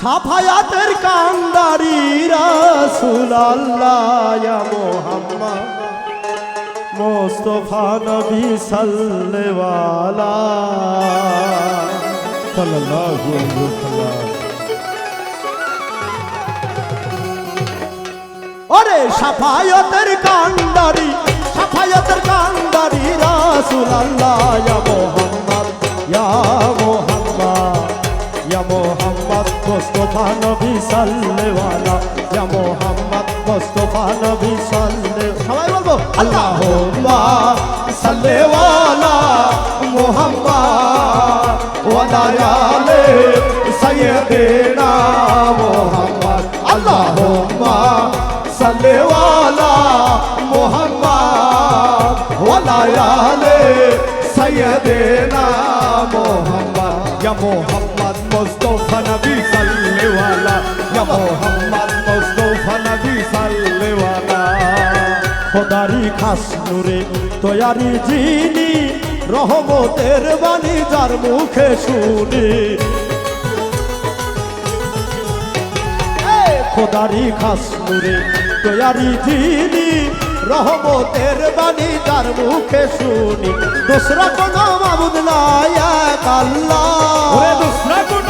সাফায়াতের কান্দারি রাসূলুল্লাহ মোহাম্মদ। মোস্তফা নবী সাল্লেওয়ালা সাল্লাল্লাহু আলাইহি ওরে সাফায়াতের কান্দারি সাফায়াতের কান্দারি রাসূলুল্লাহ মুহাম্মদ, ইয়া মুহাম্মদ। সাল্লেওয়ালা ইয়া মুহাম্মদ মুস্তাফা নবী সাল্লে সবাই বলব, আল্লাহুম্মা সাল্লেওয়ালা মুহাম্মদ, ওয়া আলে সাইয়্যিদিনা মুহাম্মদ। আল্লাহুম্মা সাল্লেওয়ালা মুহাম্মদ, ওয়া আলে সাইয়্যিদিনা মুহাম্মদ। ইয়া মুহাম্মদ মুস্তাফা নবী সাল্লেওয়ালা মুহাম্মদ মুস্তাফা নবী সাল্লেওয়ালা। খোদারি খাস নূরে তৈয়ারি জিনি রহমতের বাণী যার মুখে শুনি। খোদারি খাস রহমতের বাণী মুখে শুনি। দোসরা কোন নাই এক আল্লাহ। দুসরা কোনো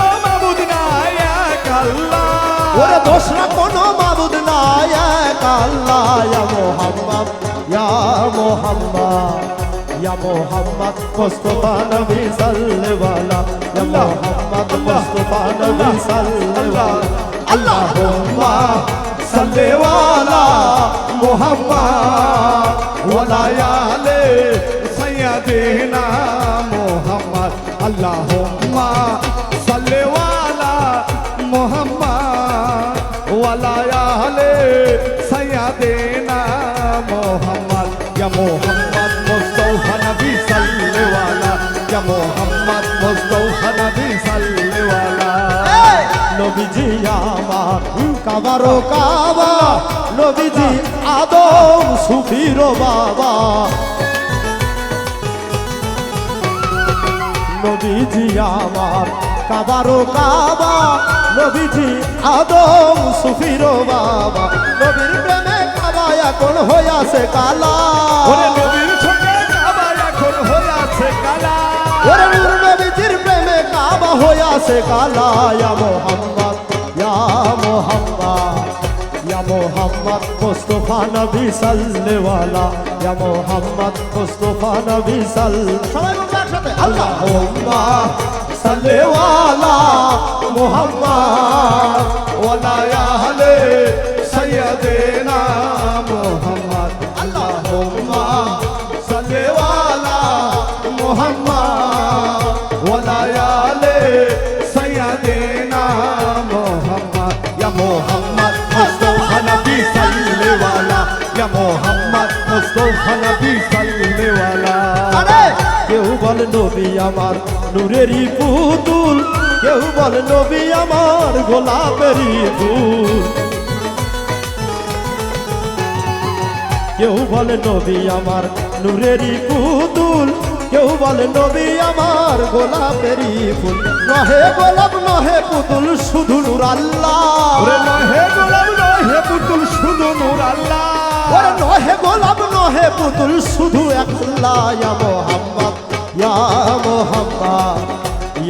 ওরে দোসরা কোন মাবুদ নাই, এক আল্লাহ, ইয়া মোহাম্মদ ইয়া মোহাম্মদ ইয়া মোহাম্মদ, মুস্তাফা নবী সাল্লাল্লাহু ইয়া মোহাম্মদ, মুস্তাফা নবী সাল্লাল্লাহু আল্লাহুম্মা সাল্লি ওয়ালা মুহাম্মদ ওয়ালা আলে সাইয়্যিদিনা ওয়ালা আলে সাইয়্যিদিনা মুহাম্মদ ইয়া মুহাম্মদ মুস্তাফা নবী সাল্লাল্লাহু ইয়া মুহাম্মদ মুস্তাফা নবী সাল্লাল্লাহু নবীজি আমার কাবারো কাবা নবীজি আদম সুফিরো বাবা নবীজি আমার কাবারো কাবা নবীজি আদম সুফিরো বাবা। নবীর প্রেমে কাবা এখন হইয়াছে কালা। ওরে নবীর সঙ্গে কাবা এখন হইয়াছে কালা। ওরে নূর নবীজির প্রেমে কাবা হইয়াছে কালা। ইয়া মোহাম্মদ ইয়া মোহাম্মদ ইয়া মোহাম্মদ মুস্তাফা নবী সাল্লেওয়ালা। ইয়া মোহাম্মদ মুস্তাফা নবী সাল সবাই একসাথে। সাল্লেওয়ালা। মুহাম্মদ ওয়ালা আহলে সাইয়্যিদিনা মুহাম্মদ আল্লাহুম্মা সাল্লি ওয়ালা মুহাম্মদ ওয়ালা আলে সাইয়্যিদিনা মুহাম্মদ ইয়া মুহাম্মদ মুস্তাফা নবী সাল্লি ওয়ালা ইয়া মুহাম্মদ মুস্তাফা নবী সাল্লি ওয়ালা আরে! কেউ বল নবী আমার নূরেরই পুতুল কেউ বল নবী আমার গোলাপেরই ফুল। কেউ বলে নবী আমার নূরেরই পুতুল। কেউ বলে নবী আমার গোলাপেরই ফুল। নহে গোলাপ নহে পুতুল শুধু নূর আল্লাহ। নহে গোলাপ নহে পুতুল শুধু নূর আল্লাহ। নহে গোলাপ নহে পুতুল শুধু ইয়া মোহাম্মদ ইয়া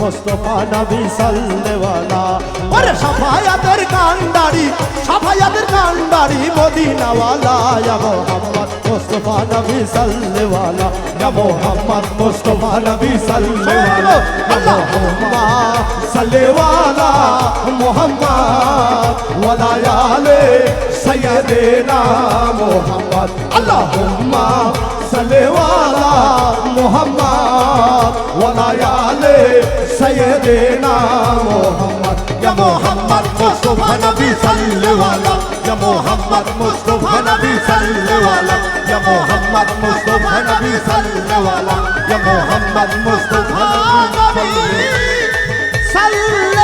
মুস্তাফা নবী সাল্লেওয়ালা ওরে সাফায়াতের কান্ডারি সাফায়াতের কান্ডারি মদিনাওয়ালা। ইয়া মোহাম্মদ মুস্তাফা নবী সাল্লেওয়ালা ইয়া মোহাম্মদ মুস্তাফা নবী সাল্লেওয়ালা আল্লাহুম্মা সাল্লি ওয়ালা মুহাম্মদ ওয়ালা আলে সাইয়্যিদিনা মুহাম্মদ। আল্লাহুম্মা সাল্লি ওয়ালা সাল্লাল্লাহু মুস্তাফা নবী সাল্লাল্লাহু